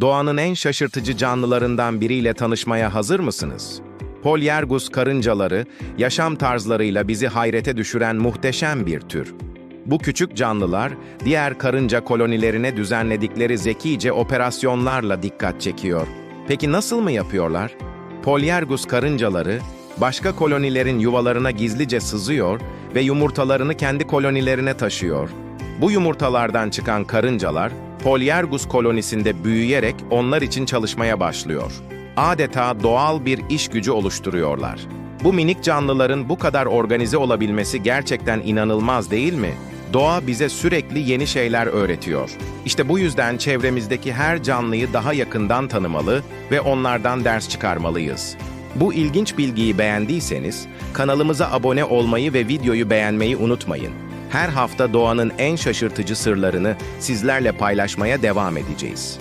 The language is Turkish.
Doğanın en şaşırtıcı canlılarından biriyle tanışmaya hazır mısınız? Polyergus karıncaları, yaşam tarzlarıyla bizi hayrete düşüren muhteşem bir tür. Bu küçük canlılar, diğer karınca kolonilerine düzenledikleri zekice operasyonlarla dikkat çekiyor. Peki nasıl mı yapıyorlar? Polyergus karıncaları, başka kolonilerin yuvalarına gizlice sızıyor ve yumurtalarını kendi kolonilerine taşıyor. Bu yumurtalardan çıkan karıncalar, Polyergus kolonisinde büyüyerek onlar için çalışmaya başlıyor. Adeta doğal bir iş gücü oluşturuyorlar. Bu minik canlıların bu kadar organize olabilmesi gerçekten inanılmaz değil mi? Doğa bize sürekli yeni şeyler öğretiyor. İşte bu yüzden çevremizdeki her canlıyı daha yakından tanımalı ve onlardan ders çıkarmalıyız. Bu ilginç bilgiyi beğendiyseniz kanalımıza abone olmayı ve videoyu beğenmeyi unutmayın. Her hafta doğanın en şaşırtıcı sırlarını sizlerle paylaşmaya devam edeceğiz.